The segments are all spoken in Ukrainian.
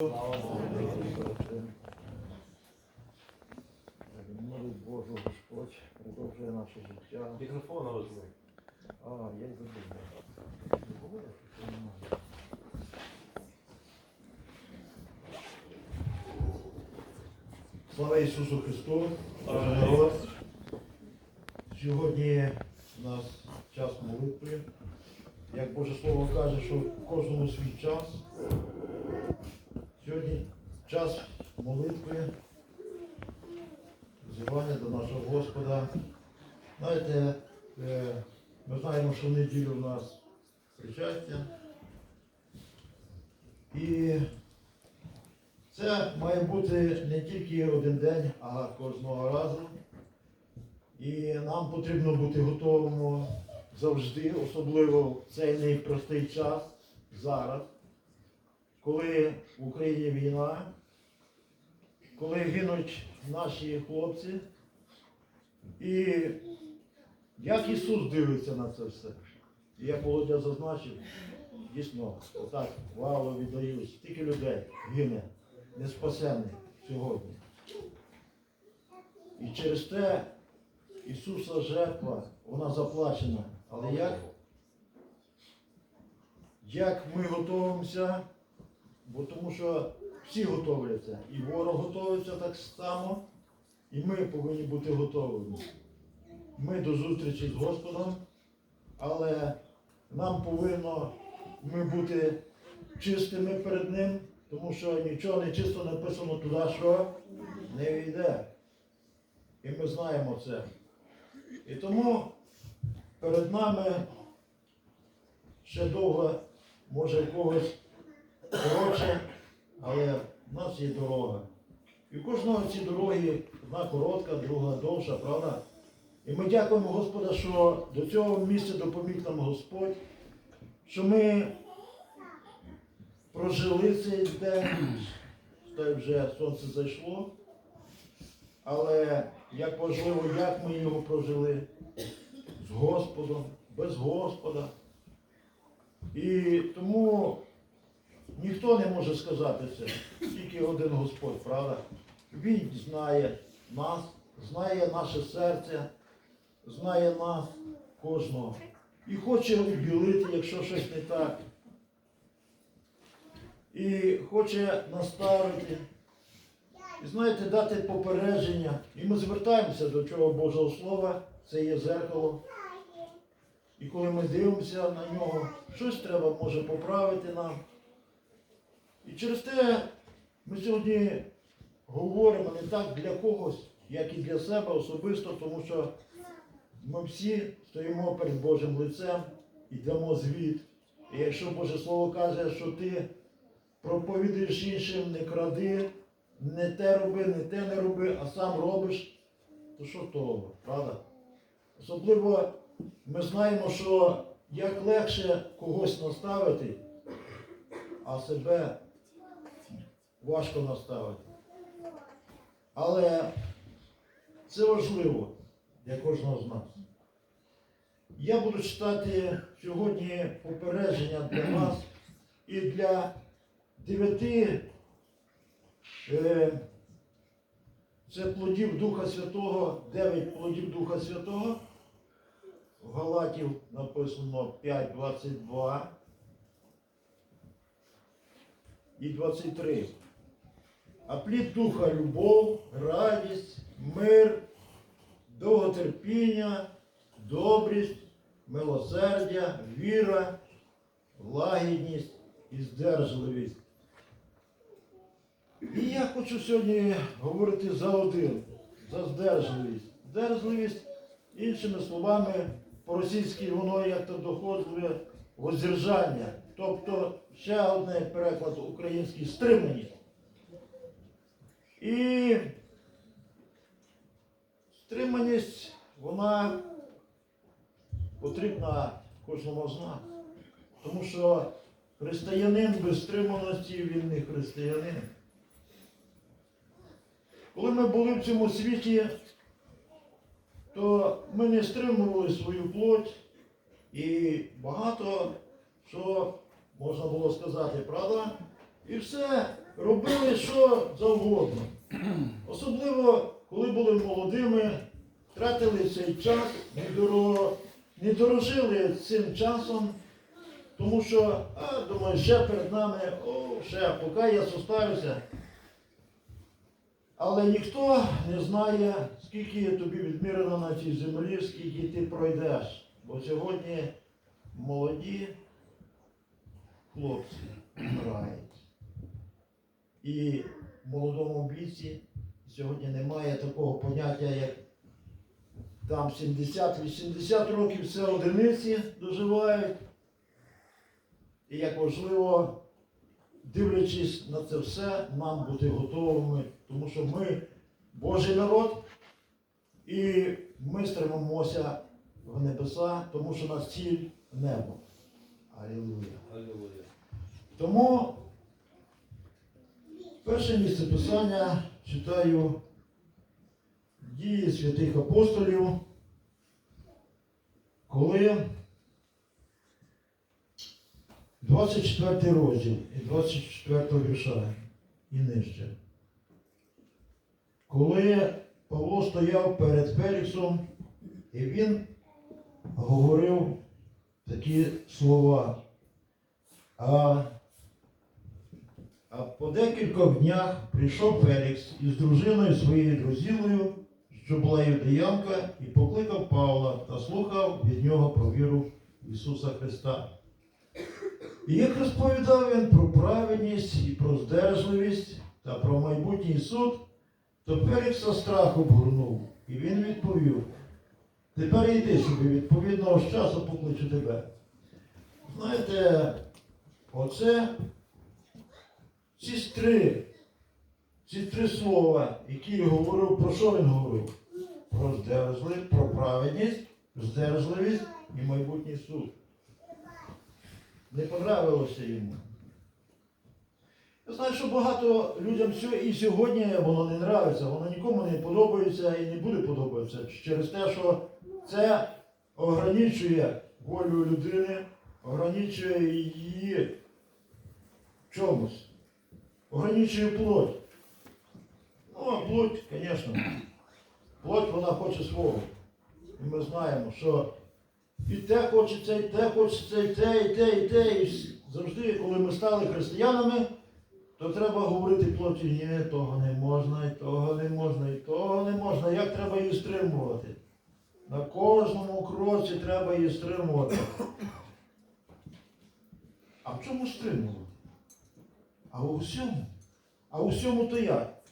Молить Божу Господь, продовжує наше життя. Мікрофон розумний. А, я й забув. Слава Ісусу Христу! Народ! Сьогодні у нас час молитви. Як Боже Слово каже, що в кожному свій час. Сьогодні час молитви, взивання до нашого Господа. Знаєте, е, ми знаємо, що в неділю у нас причастя. І це має бути не тільки один день, а кожного разу. І нам потрібно бути готовими завжди, особливо в цей непростий час зараз, коли в Україні війна, коли гинуть наші хлопці. І як Ісус дивиться на це все? І як Володя зазначив, дійсно, отак, вало віддаю, стільки людей гине, неспасенних сьогодні. І через те Ісуса жертва, вона заплачена. Але як, як ми готуємося, бо тому що всі готовляться, і ворог готується так само, і ми повинні бути готовими. Ми до зустрічі з Господом, але нам повинно ми бути чистими перед Ним, тому що нічого не чисто написано туди, що не війде. І ми знаємо це. І тому перед нами ще довго, може когось коротше, але в нас є дорога. І у кожного ці дороги одна коротка, друга довша, правда? І ми дякуємо Господа, що до цього місця допоміг нам Господь, що ми прожили цей день, та вже сонце зайшло. Але як важливо, як ми його прожили з Господом, без Господа. І тому ніхто не може сказати це, тільки один Господь, правда? Він знає нас, знає наше серце, знає нас кожного. І хоче обілити, якщо щось не так. І хоче наставити. І знаєте, дати попередження. І ми звертаємося до цього Божого Слова, це є зеркало. І коли ми дивимося на нього, щось треба може поправити нам. Через те ми сьогодні говоримо не так для когось, як і для себе особисто, тому що ми всі стоїмо перед Божим лицем і дамо звіт. І якщо Боже Слово каже, що ти проповідуєш іншим, не кради, не те роби, не те не роби, а сам робиш, то що того, правда? Особливо ми знаємо, що як легше когось наставити, а себе важко наставити. Але це важливо для кожного з нас. Я буду читати сьогодні попередження для вас і для дев'яти е, це плодів Духа Святого, дев'ять плодів Духа Святого. В Галатів написано 5.22 і 23. А плід духа любов, радість, мир, довготерпіння, добрість, милосердя, віра, лагідність і здержливість. І я хочу сьогодні говорити за один, за здержливість. Здержливість, іншими словами, по-російськи воно як то доходить воздержання. Тобто ще одне переклад український стриманість. І стриманість, вона потрібна кожному з нас. Тому що християнин без стриманості він не християнин. Коли ми були в цьому світі, то ми не стримували свою плоть і багато що можна було сказати, правда? І все робили що завгодно. Особливо, коли були молодими, тратили цей час, не, не дорожили цим часом, тому що, а, думаю, ще перед нами, о, ще, поки я составився. Але ніхто не знає, скільки тобі відмірено на цій землі, скільки ти пройдеш. Бо сьогодні молоді хлопці вмирають. І в молодому віці сьогодні немає такого поняття, як там 70-80 років все одиниці доживають. І як важливо, дивлячись на це все, нам бути готовими, тому що ми Божий народ, і ми стремимося в небеса, тому що нас ціль небо. Алілуя. Аллилуйя. Тому перше місце писання читаю дії святих апостолів, коли 24 розділ і 24 вірша і нижче. Коли Павло стояв перед Феліксом, і він говорив такі слова. А, а по декількох днях прийшов Фелікс із дружиною своєю друзіною, що була юдеянка, і покликав Павла та слухав від нього про віру Ісуса Христа. І як розповідав він про праведність і про здержливість та про майбутній суд, то Фелікса страх обгорнув, і він відповів: Тепер йди собі, відповідного часу покличу тебе. Знаєте, Оце ці три, ці три слова, які говорив, про що він говорив? Про здержливість, про праведність, здержливість і майбутній суд. Не понравилося йому. Я знаю, що багато людям і сьогодні воно не нравиться, воно нікому не подобається і не буде подобатися через те, що це ограничує волю людини, ограничує її чомусь. Ограничує плоть. Ну, а плоть, звісно, плоть вона хоче свого. І ми знаємо, що і те хочеться, і те хочеться, і те, і те, і те. І завжди, коли ми стали християнами, то треба говорити плоті, ні, того не можна, і того не можна, і того не можна. Як треба її стримувати? На кожному кроці треба її стримувати. А в чому стримувати? А у всьому. А у всьому то як?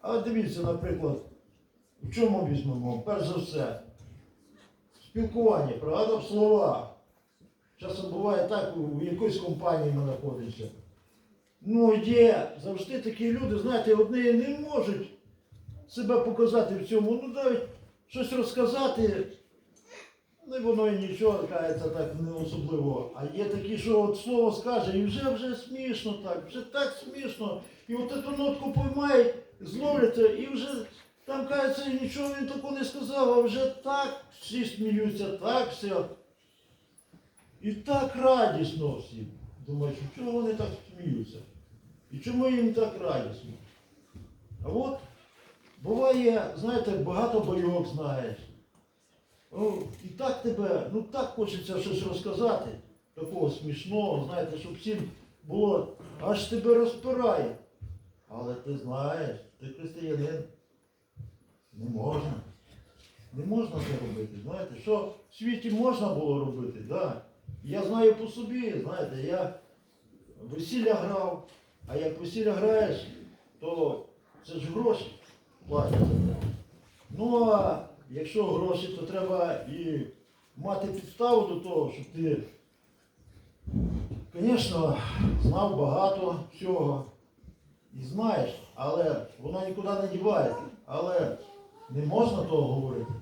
А дивіться, наприклад, в чому візьмемо? Перш за все, спілкування, правда, в словах. Часом буває так, у якоїсь компанії ми знаходимося. Ну, є завжди такі люди, знаєте, одні не можуть себе показати в цьому. Ну, навіть щось розказати, ну і воно і нічого кається так не особливо. А є такі, що от слово скаже, і вже вже смішно так, вже так смішно. І от цю нотку поймають, зловляться, і вже там кається, і нічого він такого не сказав, а вже так всі сміються, так все. І так радісно всім. Думаєш, чого вони так сміються? І чому їм так радісно? А от буває, знаєте, багато бойовок знаєш. І так тебе, ну так хочеться щось розказати, такого смішного, знаєте, щоб всім було, аж тебе розпирає. Але ти знаєш, ти християнин. Не можна. Не можна це робити. Знаєте, що в світі можна було робити, да. Я знаю по собі, знаєте, я весілля грав, а як весілля граєш, то це ж гроші платять. Ну а якщо гроші, то треба і мати підставу до того, щоб ти, звісно, знав багато всього. І знаєш, але воно нікуди не дівається. Але не можна того говорити,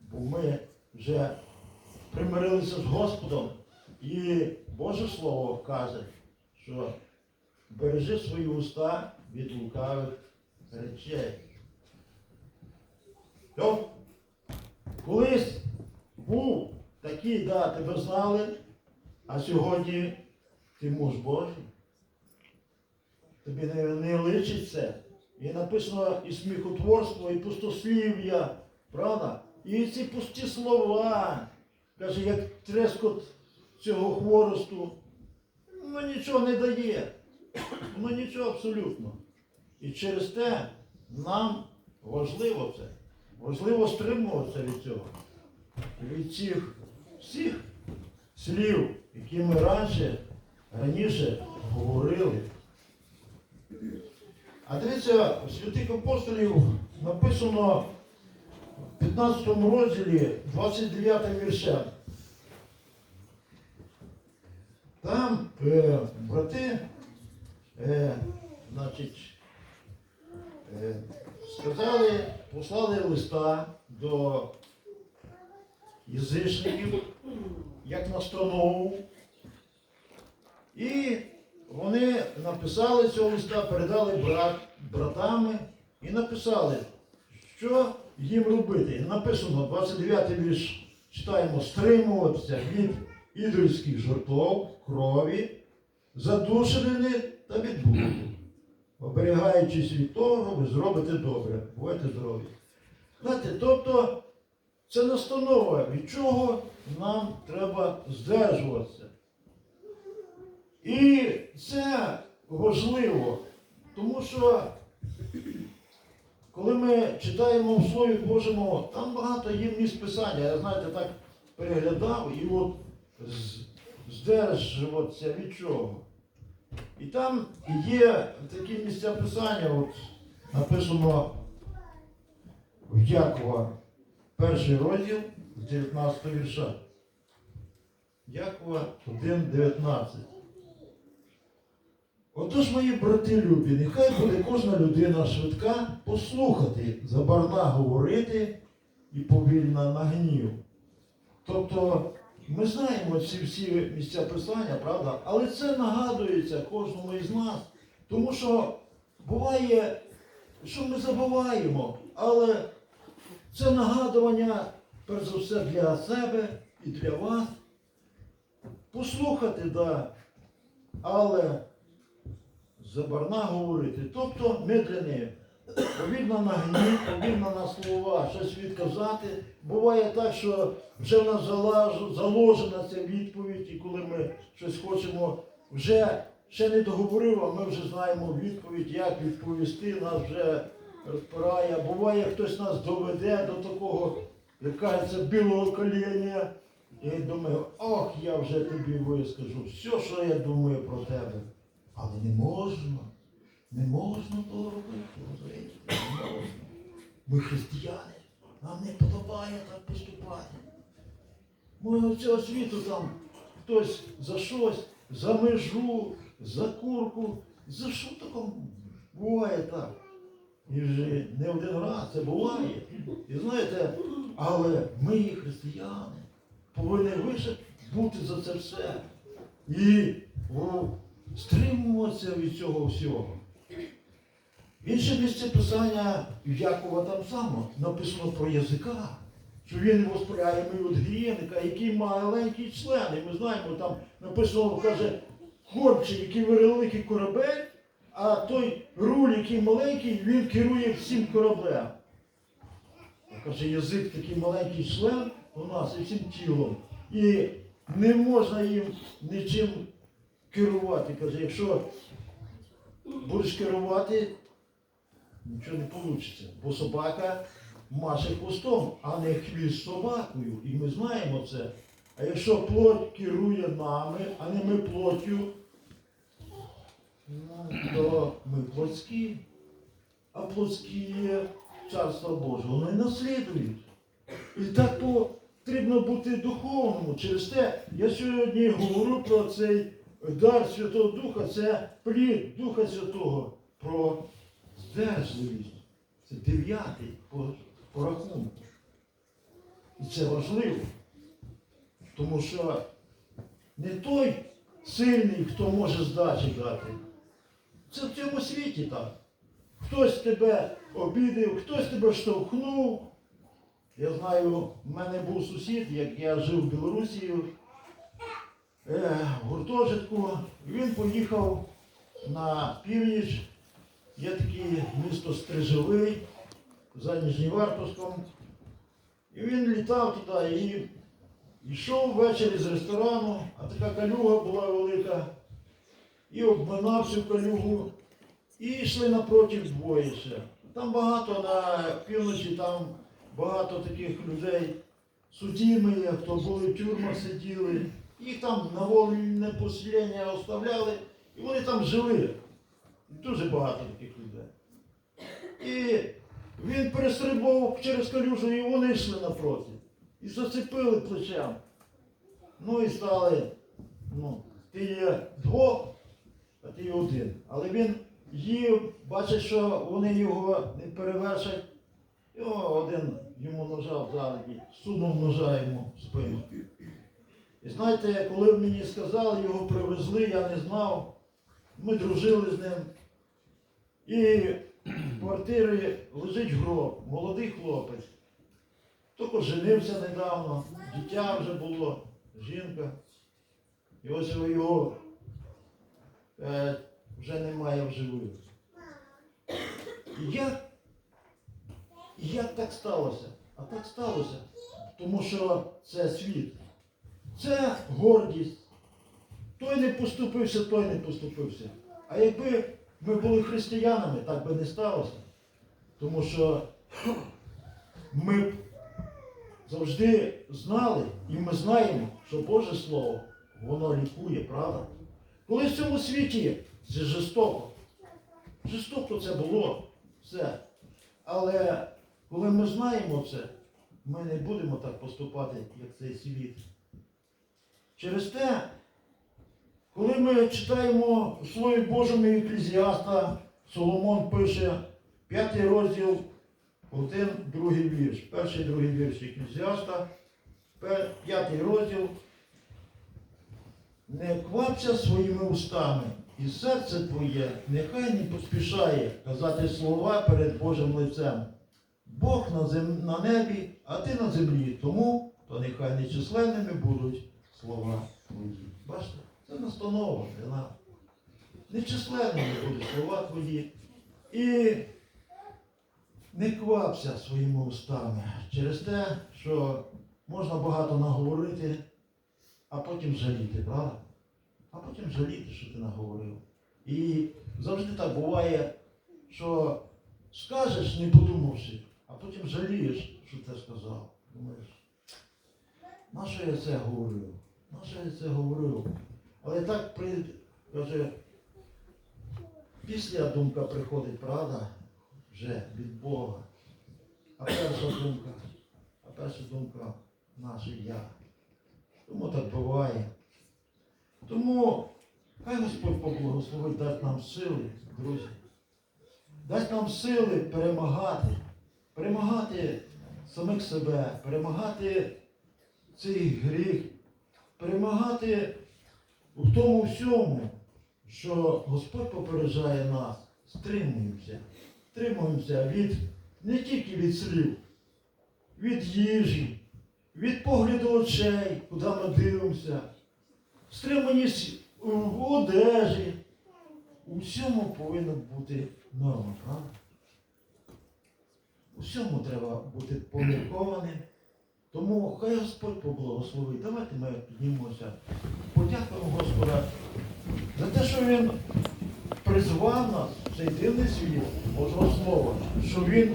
бо ми вже примирилися з Господом. І Боже Слово каже, що бережи свої уста від лукавих речей. То, колись був такий, да, тебе знали, а сьогодні ти муж Божий. тобі не, не личить це. І написано і сміхотворство, і пустослів'я, правда? І ці пусті слова, каже, як трескот цього хворосту, воно нічого не дає. Воно нічого абсолютно. І через те нам важливо це. Важливо стримуватися від цього. Від цих всіх слів, які ми раніше, раніше говорили. А дивіться, в святих апостолів написано в 15 розділі 29 вірша. Там е, брати, е, значить, сказали, послали листа до язичників, як настанову. І вони написали цього листа, передали брат, братами і написали, що їм робити. Написано 29 вірш, читаємо, стримуватися від ідольських жертв, крові, задушенини та від. Оберігаючись від того, ви зробите добре, будете здорові. Знаєте, тобто це настанова, від чого нам треба здержуватися. І це важливо, тому що коли ми читаємо в Слові Божому, там багато є місць писання. Я знаєте, так переглядав і от здержуватися від чого. І там є такі місця писання, от написано в Якова, перший розділ з 19 вірша. Якова 1.19. Отож, мої брати любі, нехай буде кожна людина швидка послухати, забарна говорити і повільна на гнів. Тобто, ми знаємо ці всі місця писання, правда? Але це нагадується кожному із нас. Тому що буває, що ми забуваємо, але це нагадування, перш за все, для себе і для вас. Послухати, да, але забарна говорити. Тобто медленне, повільно на гнів, повільно на слова, щось відказати. Буває так, що вже в нас заложена ця відповідь, і коли ми щось хочемо, вже ще не договорив, а ми вже знаємо відповідь, як відповісти, нас вже розпирає. Буває, хтось нас доведе до такого, як кажеться, білого коління. Я думаю, ох, я вже тобі вискажу все, що я думаю про тебе. Але не можна. Не можна того робити. розумієте? Не можна. Ми християни. Нам не подобає так поступати. Ми цього світу там хтось за щось, за межу, за курку, за що такому буває так. І вже не один раз це буває. І знаєте, але ми, християни, повинні вище бути за це все. І о, стримуватися від цього всього. Інше місце писання Якова там само написано про язика, що він воспряємий від грієника, який маленький член. І ми знаємо, там написано, каже, хлопчик, який великий корабель, а той руль, який маленький, він керує всім кораблем. Каже, язик такий маленький член у нас і всім тілом. І не можна їм нічим керувати. Каже, якщо будеш керувати, нічого не вийде. Бо собака маше хвостом, а не хвіст собакою. І ми знаємо це. А якщо плоть керує нами, а не ми плоттю, ну, то ми плотські. А плотські є царство Боже, воно і наслідують. І так потрібно бути духовному. Через те я сьогодні говорю про цей дар Святого Духа, це плід Духа Святого, про здержливість. Це дев'ятий по, по рахунку. І це важливо. Тому що не той сильний, хто може здачі дати. Це в цьому світі так. Хтось тебе обідав, хтось тебе штовхнув. Я знаю, в мене був сусід, як я жив в Білорусі, е, в гуртожитку, він поїхав на північ. Є таке місто Стрижовий за Ніжнівартовськом. І він літав туди і йшов ввечері з ресторану, а така калюга була велика. І обминав цю калюгу. І йшли напротив двоє. Там багато на півночі, там багато таких людей, судімих, хто були в тюрмах сиділи. Їх там на вольне поселення оставляли, і вони там жили. Дуже багато таких людей. І він перестрибував через калюжу, і вони йшли напроти. І зацепили плечем. Ну і стали, ну, ти є двох, а ти є один. Але він їв, бачить, що вони його не перевершать. І один йому ножа в задні, сунув ножа йому спину. І знаєте, коли мені сказали, його привезли, я не знав. Ми дружили з ним. І в квартирі лежить гроб, молодий хлопець. Тільки женився недавно, дитя вже було, жінка. І ось його е, вже немає в живих. І як, і як так сталося? А так сталося, тому що це світ. Це гордість. Той не поступився, той не поступився. А якби ми були християнами, так би не сталося. Тому що ми б завжди знали і ми знаємо, що Боже Слово, воно лікує, правда? Коли в цьому світі це жорстоко. Жорстоко це було все. Але коли ми знаємо це, ми не будемо так поступати, як цей світ. Через те, коли ми читаємо Слові Божому Еклезіаста, Соломон пише п'ятий розділ, один, другий вірш. Перший другий вірш Еклезіаста, п'ятий розділ. Не квапся своїми устами, і серце твоє нехай не поспішає казати слова перед Божим лицем. Бог на, зем... на небі, а ти на землі, тому то нехай нечисленними будуть слова твої. Бачите, це настанова для нас. Нечисленними будуть слова твої. І не квапся своїми устами через те, що можна багато наговорити, а потім жаліти, правда? А потім жаліти, що ти наговорив. І завжди так буває, що скажеш, не подумавши, а потім жалієш, що ти сказав. Думаєш, на що я це говорив? На що я це говорив? Але так при, каже, після думка приходить, правда, вже від Бога. А перша думка, а перша думка наше я. Тому так буває. Тому хай Господь поблагословить, дасть нам сили, друзі. Дасть нам сили перемагати, перемагати самих себе, перемагати цей гріх, перемагати у тому всьому, що Господь попереджає нас. Стримуємося. Стримуємося від не тільки від слів, від їжі, від погляду очей, куди ми дивимося. Стриманість в одежі. У всьому повинна бути норма, правда? У всьому треба бути поміркованим. Тому хай Господь поблагословить. Давайте ми піднімемося. Подякуємо Господа за те, що Він призвав нас в цей дивний світ Божого Слова, що Він